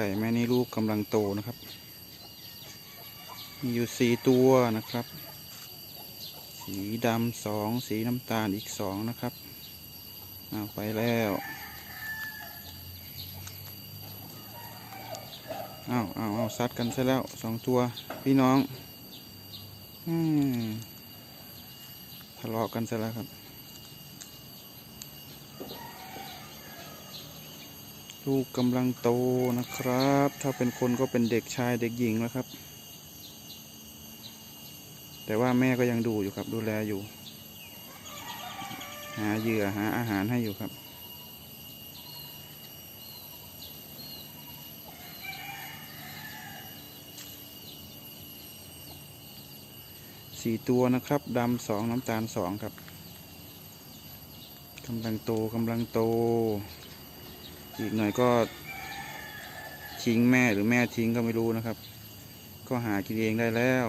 ไก่แม่นี่ลูกกำลังโตนะครับ มีอยู่สี่ตัวนะครับ สีดำสองสีน้ำตาลอีกสองนะครับเอาไปแล้วเอาเอาเอาซัดกันซะแล้วสองตัวพี่น้องอืมทะเลาะกันซะแล้วครับ ลูกกำลังโตนะครับ ถ้าเป็นคนก็เป็นเด็กชายเด็กหญิงแล้วครับ แต่ว่าแม่ก็ยังดูอยู่ครับ ดูแลอยู่ หาเหยื่อหาอาหารให้อยู่ครับสี่ตัวนะครับดำสองน้ำตาลสองครับกำลังโตกำลังโต อีกหน่อยก็ทิ้งแม่หรือแม่ทิ้งก็ไม่รู้นะครับ ก็หากินเองได้แล้ว